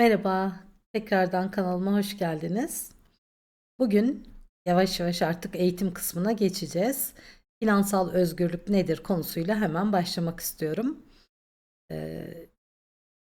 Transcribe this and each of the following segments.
Merhaba, tekrardan kanalıma hoş geldiniz. Bugün yavaş yavaş artık eğitim kısmına geçeceğiz. Finansal özgürlük nedir konusuyla hemen başlamak istiyorum. Ee,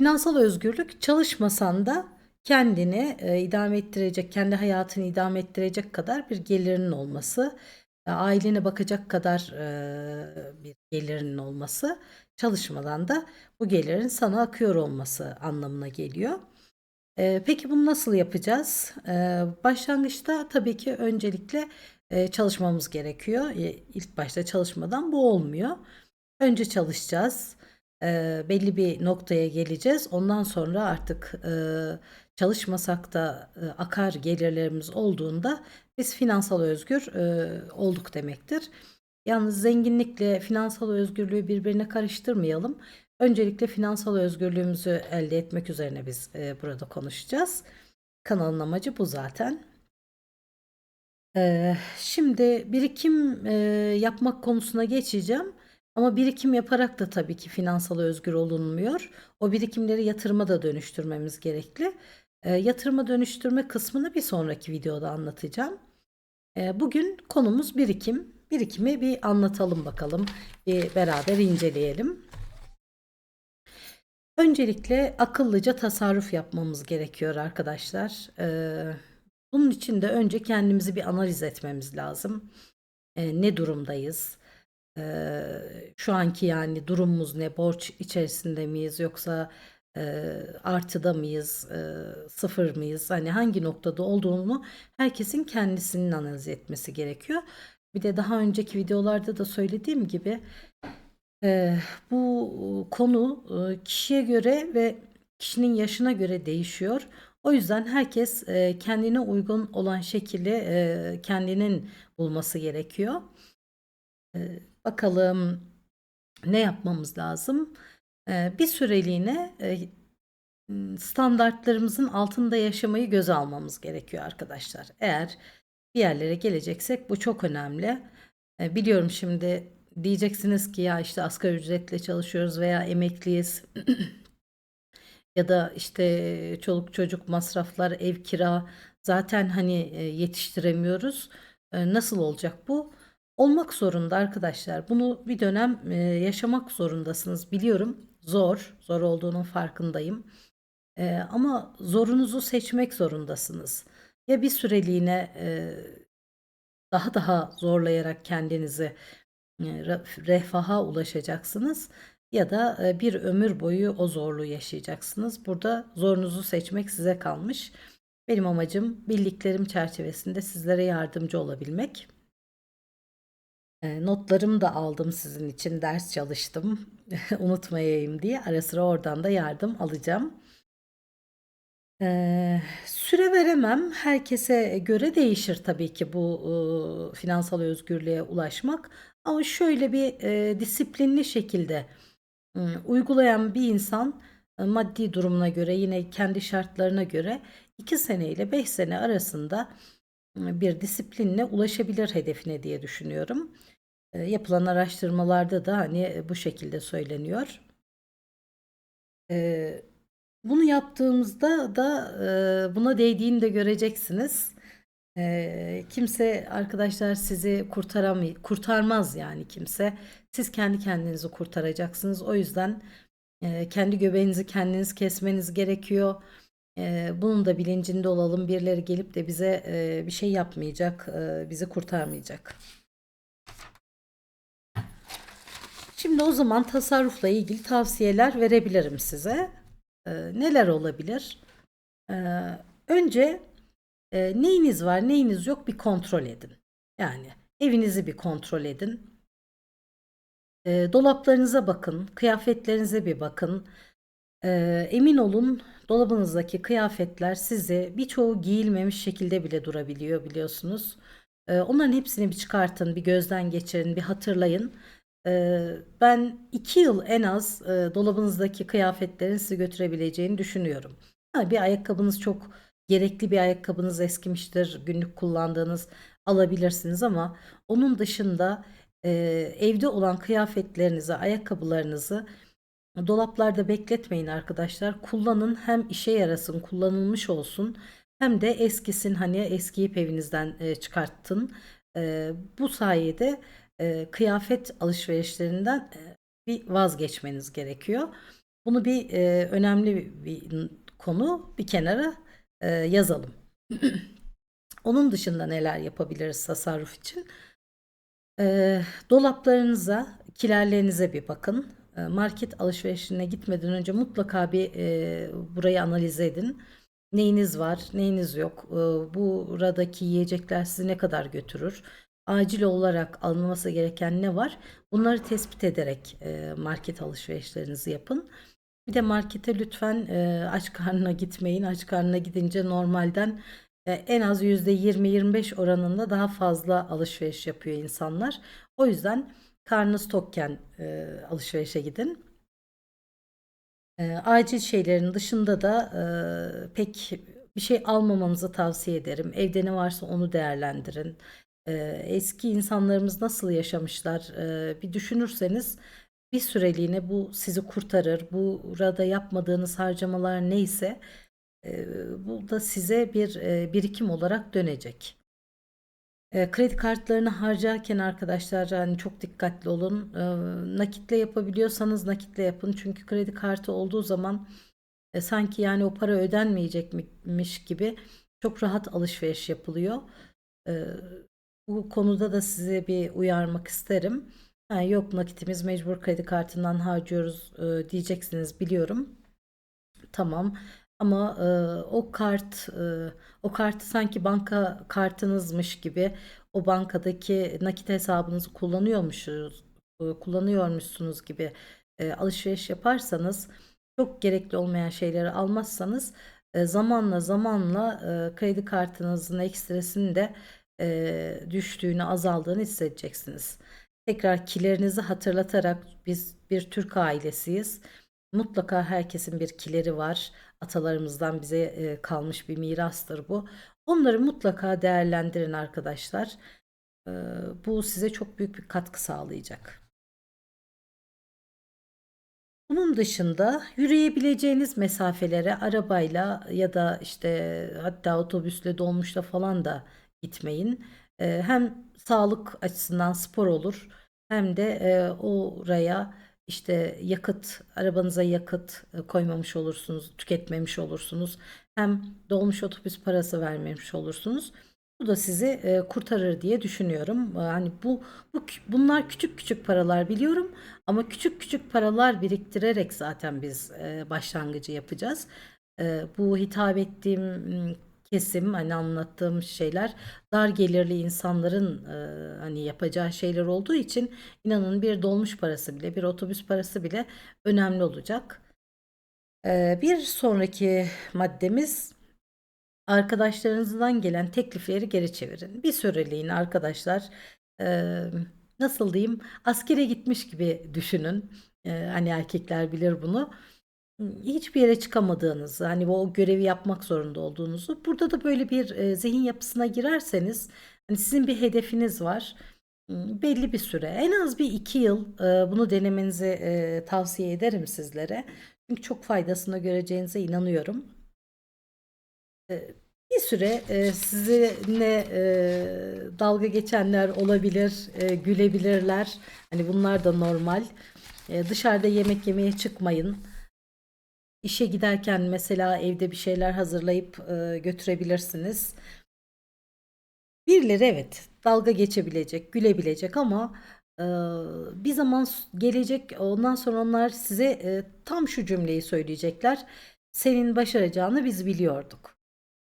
finansal özgürlük çalışmasan da kendini e, idame ettirecek, kendi hayatını idame ettirecek kadar bir gelirinin olması, e, ailene bakacak kadar e, bir gelirinin olması, çalışmadan da bu gelirin sana akıyor olması anlamına geliyor. Eee, peki bunu nasıl yapacağız? Eee, başlangıçta tabii ki öncelikle, eee, çalışmamız gerekiyor. Eee, ilk başta çalışmadan bu olmuyor. Önce çalışacağız. Eee, belli bir noktaya geleceğiz. Ondan sonra artık, eee, çalışmasak da, eee, akar gelirlerimiz olduğunda biz finansal özgür, eee, olduk demektir. Yalnız zenginlikle finansal özgürlüğü birbirine karıştırmayalım. Öncelikle finansal özgürlüğümüzü elde etmek üzerine biz, eee, burada konuşacağız. Kanalın amacı bu zaten. Eee, şimdi birikim, eee, yapmak konusuna geçeceğim ama birikim yaparak da tabii ki finansal özgür olunmuyor. O birikimleri yatırıma da dönüştürmemiz gerekli. Eee, yatırıma dönüştürme kısmını bir sonraki videoda anlatacağım. Eee, bugün konumuz birikim. Birikimi bir anlatalım bakalım, bir beraber inceleyelim. Öncelikle akıllıca tasarruf yapmamız gerekiyor arkadaşlar. Eee, bunun için de önce kendimizi bir analiz etmemiz lazım. Eee, ne durumdayız? Eee, şu anki yani durumumuz ne? Borç içerisinde miyiz yoksa, eee, artıda mıyız, eee, sıfır mıyız? Hani hangi noktada olduğunu herkesin kendisinin analiz etmesi gerekiyor. Bir de daha önceki videolarda da söylediğim gibi Bu konu, kişiye göre ve kişinin yaşına göre değişiyor. O yüzden herkes, kendine uygun olan şekli, eee, kendinin bulması gerekiyor. Bakalım ne yapmamız lazım? Bir süreliğine, standartlarımızın altında yaşamayı göze almamız gerekiyor arkadaşlar. Eğer bir yerlere geleceksek bu çok önemli. Biliyorum şimdi Diyeceksiniz ki ya işte asgari ücretle çalışıyoruz veya emekliyiz ya da işte çoluk çocuk masraflar, ev kira zaten hani e, yetiştiremiyoruz. E, Nasıl olacak bu? Olmak zorunda arkadaşlar. Bunu bir dönem e, yaşamak zorundasınız. Biliyorum zor, zor olduğunun farkındayım. Ama zorunuzu seçmek zorundasınız. Ya bir süreliğine daha daha zorlayarak kendinizi refaha ulaşacaksınız ya da, eee, bir ömür boyu o zorluğu yaşayacaksınız. Burada zorunuzu seçmek size kalmış. Benim amacım bildiklerim çerçevesinde sizlere yardımcı olabilmek. Eee, notlarımı da aldım sizin için, ders çalıştım unutmayayım diye. Ara sıra oradan da yardım alacağım. Eee, süre veremem. Herkese göre değişir tabii ki bu, ııı, finansal özgürlüğe ulaşmak ama şöyle bir, eee, disiplinli şekilde, ımm, uygulayan bir insan, eee, maddi durumuna göre, yine kendi şartlarına göre 2 sene ile 5 sene arasında, ımm, bir disiplinle ulaşabilir hedefine diye düşünüyorum. Eee, yapılan araştırmalarda da, hani, bu şekilde söyleniyor. Eee bunu yaptığımızda da, eee, buna değdiğini de göreceksiniz. Eee, kimse arkadaşlar sizi kurtaramay kurtarmaz yani kimse. Siz kendi kendinizi kurtaracaksınız. O yüzden, eee, kendi göbeğinizi kendiniz kesmeniz gerekiyor. Eee, bunun da bilincinde olalım. Birileri gelip de bize, eee, bir şey yapmayacak, eee, bizi kurtarmayacak. Şimdi o zaman tasarrufla ilgili tavsiyeler verebilirim size. Eee, neler olabilir? Eee, önce, eee, neyiniz var, neyiniz yok bir kontrol edin. Yani evinizi bir kontrol edin. Eee, dolaplarınıza bakın, kıyafetlerinize bir bakın. Eee, emin olun dolabınızdaki kıyafetler size birçoğu giyilmemiş şekilde bile durabiliyor biliyorsunuz. Eee, onların hepsini bir çıkartın, bir gözden geçirin, bir hatırlayın. Eee, ben 2 yıl en az, eee, dolabınızdaki kıyafetlerin sizi götürebileceğini düşünüyorum. Ha, bir ayakkabınız çok gerekli bir ayakkabınız eskimiştir, günlük kullandığınız alabilirsiniz ama onun dışında, eee, evde olan kıyafetlerinizi, ayakkabılarınızı Dolaplarda bekletmeyin arkadaşlar. Kullanın hem işe yarasın, kullanılmış olsun hem de eskisin hani eskiyip evinizden e, çıkarttın. E, bu sayede e, kıyafet alışverişlerinden e, bir vazgeçmeniz gerekiyor. Bunu bir e, önemli bir konu bir kenara e, yazalım. Onun dışında neler yapabiliriz tasarruf için? E, dolaplarınıza, kilerlerinize bir bakın. E, market alışverişine gitmeden önce mutlaka bir e, burayı analiz edin. Neyiniz var, neyiniz yok? E, buradaki yiyecekler sizi ne kadar götürür? Acil olarak alınması gereken ne var? Bunları tespit ederek e, market alışverişlerinizi yapın. Bir de markete lütfen e, aç karnına gitmeyin. Aç karnına gidince normalden e, en az %20-25 oranında daha fazla alışveriş yapıyor insanlar. O yüzden karnınız tokken e, alışverişe gidin. E, acil şeylerin dışında da e, pek bir şey almamanızı tavsiye ederim. Evde ne varsa onu değerlendirin. E, eski insanlarımız nasıl yaşamışlar e, bir düşünürseniz bir süreliğine bu sizi kurtarır. Burada yapmadığınız harcamalar neyse e, bu da size bir e, birikim olarak dönecek. E, kredi kartlarını harcarken arkadaşlar yani çok dikkatli olun. Nakitle yapabiliyorsanız nakitle yapın. Çünkü kredi kartı olduğu zaman sanki yani o para ödenmeyecekmiş gibi çok rahat alışveriş yapılıyor. Bu konuda da size bir uyarmak isterim. Ha, yok nakitimiz mecbur kredi kartından harcıyoruz e, diyeceksiniz biliyorum. Tamam. Ama e, o kart e, o kartı sanki banka kartınızmış gibi o bankadaki nakit hesabınızı kullanıyormuşuz e, kullanıyormuşsunuz gibi e, alışveriş yaparsanız çok gerekli olmayan şeyleri almazsanız e, zamanla zamanla e, kredi kartınızın ekstresini de e, düştüğünü azaldığını hissedeceksiniz. Tekrar kilerinizi hatırlatarak biz bir Türk ailesiyiz. Mutlaka herkesin bir kileri var. Atalarımızdan bize e, kalmış bir mirastır bu. Onları mutlaka değerlendirin arkadaşlar. E, bu size çok büyük bir katkı sağlayacak. Bunun dışında yürüyebileceğiniz mesafelere arabayla ya da işte hatta otobüsle dolmuşla falan da gitmeyin. Hem sağlık açısından spor olur hem de oraya işte yakıt, arabanıza yakıt koymamış olursunuz, tüketmemiş olursunuz. Hem dolmuş otobüs parası vermemiş olursunuz. Bu da sizi kurtarır diye düşünüyorum. Hani bu, bu bunlar küçük küçük paralar biliyorum ama küçük küçük paralar biriktirerek zaten biz başlangıcı yapacağız. Bu hitap ettiğim kesim hani anlattığım şeyler dar gelirli insanların e, hani yapacağı şeyler olduğu için inanın bir dolmuş parası bile bir otobüs parası bile önemli olacak. E, bir sonraki maddemiz arkadaşlarınızdan gelen teklifleri geri çevirin. Bir süreliğine arkadaşlar e, nasıl diyeyim askere gitmiş gibi düşünün. E, hani erkekler bilir bunu hiçbir yere çıkamadığınızı, hani o görevi yapmak zorunda olduğunuzu, burada da böyle bir e, zihin yapısına girerseniz, hani sizin bir hedefiniz var, belli bir süre, en az bir iki yıl e, bunu denemenizi e, tavsiye ederim sizlere. Çünkü çok faydasını göreceğinize inanıyorum. Bir süre e, sizinle dalga geçenler olabilir, gülebilirler. Hani bunlar da normal. Dışarıda yemek yemeye çıkmayın. İşe giderken mesela evde bir şeyler hazırlayıp e, götürebilirsiniz. Birileri evet dalga geçebilecek, gülebilecek ama e, bir zaman gelecek ondan sonra onlar size e, tam şu cümleyi söyleyecekler. Senin başaracağını biz biliyorduk.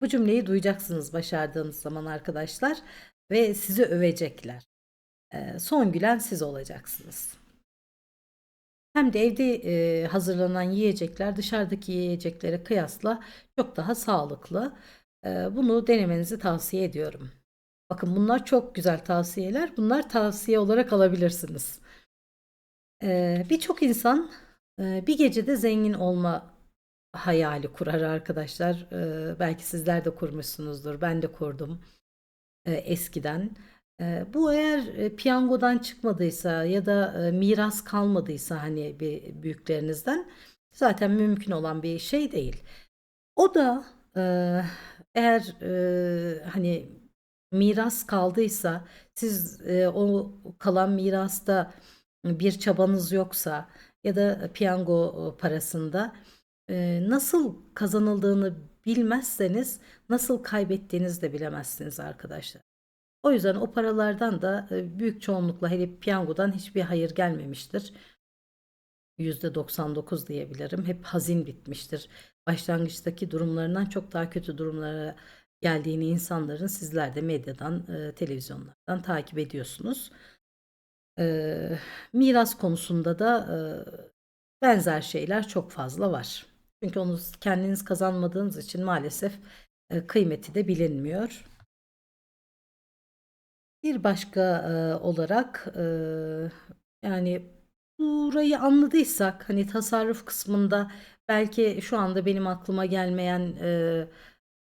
Bu cümleyi duyacaksınız başardığınız zaman arkadaşlar ve sizi övecekler. E, son gülen siz olacaksınız. Hem de evde e, hazırlanan yiyecekler dışarıdaki yiyeceklere kıyasla çok daha sağlıklı. E, bunu denemenizi tavsiye ediyorum. Bakın bunlar çok güzel tavsiyeler. Bunlar tavsiye olarak alabilirsiniz. E, Birçok insan e, bir gecede zengin olma hayali kurar arkadaşlar. E, belki sizler de kurmuşsunuzdur. Ben de kurdum e, eskiden. Bu eğer, piyangodan çıkmadıysa ya da, miras kalmadıysa, hani, bir büyüklerinizden zaten mümkün olan bir şey değil. O da, eğer, hani, miras kaldıysa, siz, o kalan mirasta bir çabanız yoksa ya da piyango, parasında, nasıl kazanıldığını bilmezseniz nasıl kaybettiğinizi de bilemezsiniz arkadaşlar. O yüzden o paralardan da, eee, büyük çoğunlukla hele piyangodan hiçbir hayır gelmemiştir. %99 diyebilirim. Hep hazin bitmiştir. Başlangıçtaki durumlarından çok daha kötü durumlara geldiğini insanların sizler de medyadan, eee, televizyonlardan takip ediyorsunuz. Eee, miras konusunda da, benzer şeyler çok fazla var. Çünkü onu kendiniz kazanmadığınız için maalesef, kıymeti de bilinmiyor. Bir başka, eee, olarak, eee, yani, burayı anladıysak, hani, tasarruf kısmında belki şu anda benim aklıma gelmeyen, eee,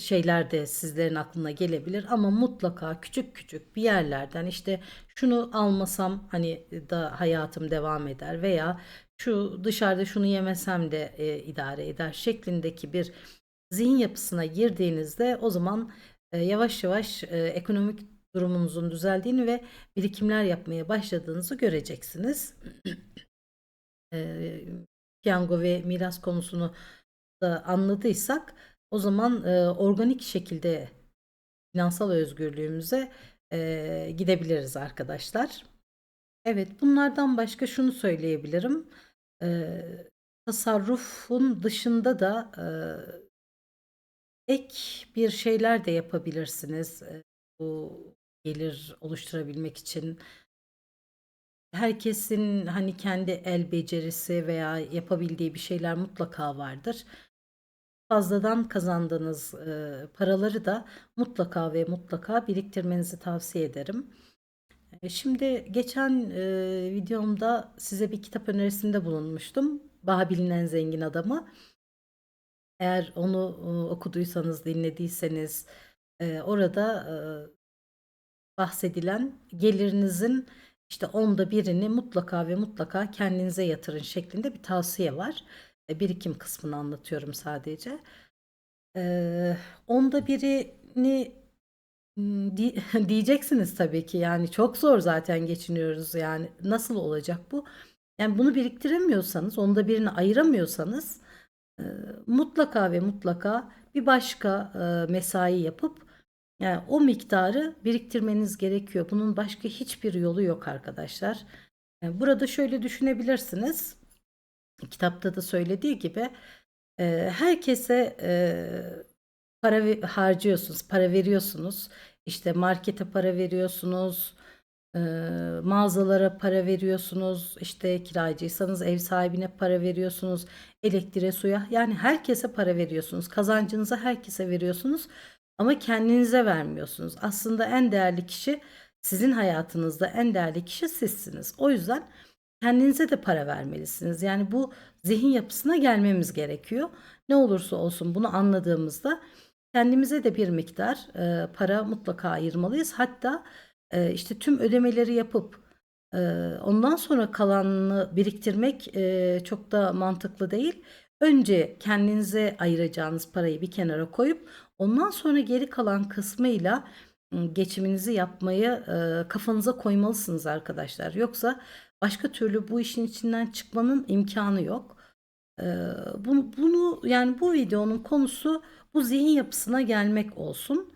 şeyler de sizlerin aklına gelebilir ama mutlaka küçük küçük bir yerlerden, işte, şunu almasam, hani, da hayatım devam eder veya şu dışarıda şunu yemesem de, eee, idare eder şeklindeki bir zihin yapısına girdiğinizde o zaman, eee, yavaş yavaş, eee, ekonomik durumunuzun düzeldiğini ve birikimler yapmaya başladığınızı göreceksiniz. Eee, piyango ve miras konusunu da anladıysak o zaman, eee, organik şekilde finansal özgürlüğümüze, eee, gidebiliriz arkadaşlar. Evet, bunlardan başka şunu söyleyebilirim. Eee, tasarrufun dışında da, eee ek bir şeyler de yapabilirsiniz, eee, bu gelir oluşturabilmek için. Herkesin, hani, kendi el becerisi veya yapabildiği bir şeyler mutlaka vardır. Fazladan kazandığınız, eee, paraları da mutlaka ve mutlaka biriktirmenizi tavsiye ederim. Eee, şimdi geçen, eee, videomda size bir kitap önerisinde bulunmuştum. Babil'in en zengin adamı. Eğer onu, uuu, okuduysanız, dinlediyseniz, eee, orada, eee, bahsedilen gelirinizin, işte, 1/10'ını mutlaka ve mutlaka kendinize yatırın şeklinde bir tavsiye var. Eee, birikim kısmını anlatıyorum sadece. Eee, 1/10'ini, ımm, di diyeceksiniz tabii ki, yani, çok zor zaten geçiniyoruz, yani, nasıl olacak bu? Yani, bunu biriktiremiyorsanız, 1/10'ini ayıramıyorsanız, eee, mutlaka ve mutlaka bir başka, mesai yapıp, yani, o miktarı biriktirmeniz gerekiyor. Bunun başka hiçbir yolu yok arkadaşlar. Eee, burada şöyle düşünebilirsiniz. Kitapta da söylediği gibi, eee, herkese, eee, para harcıyorsunuz, para veriyorsunuz. İşte, markete para veriyorsunuz, eee, mağazalara para veriyorsunuz, işte, kiracıysanız ev sahibine para veriyorsunuz, elektriğe, suya, yani, herkese para veriyorsunuz. Kazancınızı herkese veriyorsunuz ama kendinize vermiyorsunuz. Aslında en değerli kişi sizin hayatınızda en değerli kişi sizsiniz. O yüzden kendinize de para vermelisiniz. Yani, bu zihin yapısına gelmemiz gerekiyor. Ne olursa olsun bunu anladığımızda kendimize de bir miktar, eee, para mutlaka ayırmalıyız. Hatta, eee, işte, tüm ödemeleri yapıp, eee, ondan sonra kalanını biriktirmek, eee, çok da mantıklı değil. Önce kendinize ayıracağınız parayı bir kenara koyup ondan sonra geri kalan kısmıyla, geçiminizi yapmayı, eee, kafanıza koymalısınız arkadaşlar. Yoksa başka türlü bu işin içinden çıkmanın imkânı yok. Eee, bunu bunu, yani, bu videonun konusu bu zihin yapısına gelmek olsun.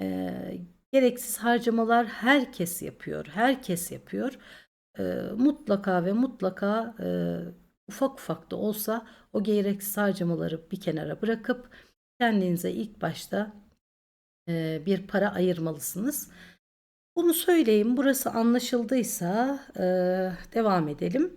Eee, gereksiz harcamalar herkes yapıyor, herkes yapıyor. Eee, mutlaka ve mutlaka, eee, ufak ufak da olsa o gereksiz harcamaları bir kenara bırakıp kendinize ilk başta, eee, bir para ayırmalısınız. Bunu söyleyeyim, burası anlaşıldıysa, eee, devam edelim.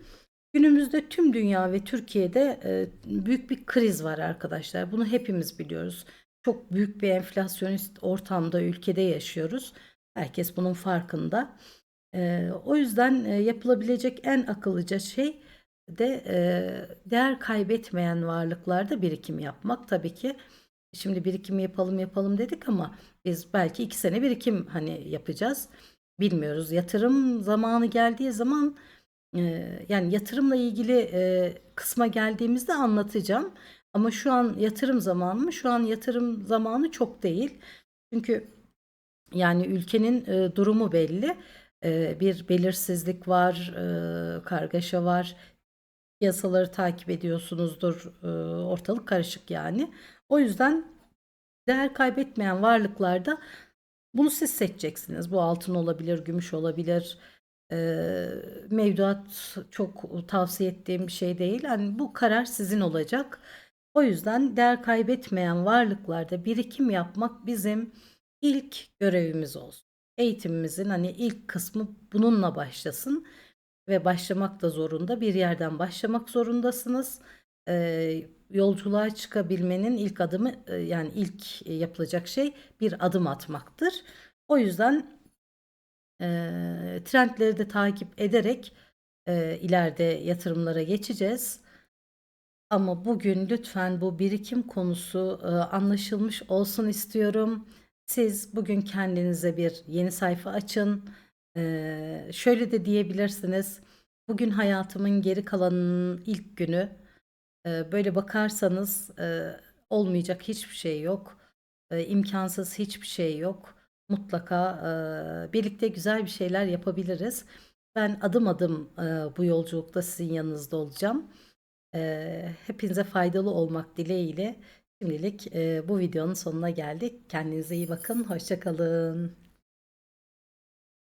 Günümüzde tüm dünya ve Türkiye'de, eee, büyük bir kriz var arkadaşlar. Bunu hepimiz biliyoruz. Çok büyük bir enflasyonist ortamda, ülkede yaşıyoruz. Herkes bunun farkında. Eee, o yüzden, eee, yapılabilecek en akıllıca şey de, eee, değer kaybetmeyen varlıklarda birikim yapmak. Tabii ki şimdi birikim yapalım, yapalım dedik ama biz belki 2 sene birikim, hani, yapacağız. bilmiyoruz. Yatırım zamanı geldiği zaman Eee, yani yatırımla ilgili, eee, kısma geldiğimizde anlatacağım. Ama şu an yatırım zamanı mı? Şu an yatırım zamanı çok değil. Çünkü yani ülkenin, eee, durumu belli. Eee, bir belirsizlik var, eee, kargaşa var. Piyasaları takip ediyorsunuzdur. Eee, ortalık karışık yani. O yüzden değer kaybetmeyen varlıklarda bunu siz seçeceksiniz. Bu altın olabilir, gümüş olabilir. Eee, mevduat çok tavsiye ettiğim bir şey değil. Hani bu karar sizin olacak. O yüzden değer kaybetmeyen varlıklarda birikim yapmak bizim ilk görevimiz olsun. Eğitimimizin hani ilk kısmı bununla başlasın ve başlamak da zorunda. Bir yerden başlamak zorundasınız. Eee, yolculuğa çıkabilmenin ilk adımı, eee, yani ilk yapılacak şey bir adım atmaktır. O yüzden Eee, trendleri de takip ederek, eee, ileride yatırımlara geçeceğiz. Ama bugün lütfen bu birikim konusu, eee, anlaşılmış olsun istiyorum. Siz bugün kendinize bir yeni sayfa açın. Eee, şöyle de diyebilirsiniz. Bugün hayatımın geri kalanının ilk günü. Eee, böyle bakarsanız, eee, olmayacak hiçbir şey yok. Eee, imkânsız hiçbir şey yok. Mutlaka, eee, birlikte güzel bir şeyler yapabiliriz. Ben adım adım, eee, bu yolculukta sizin yanınızda olacağım. Eee, hepinize faydalı olmak dileğiyle şimdilik, eee, bu videonun sonuna geldik. Kendinize iyi bakın, hoşça kalın.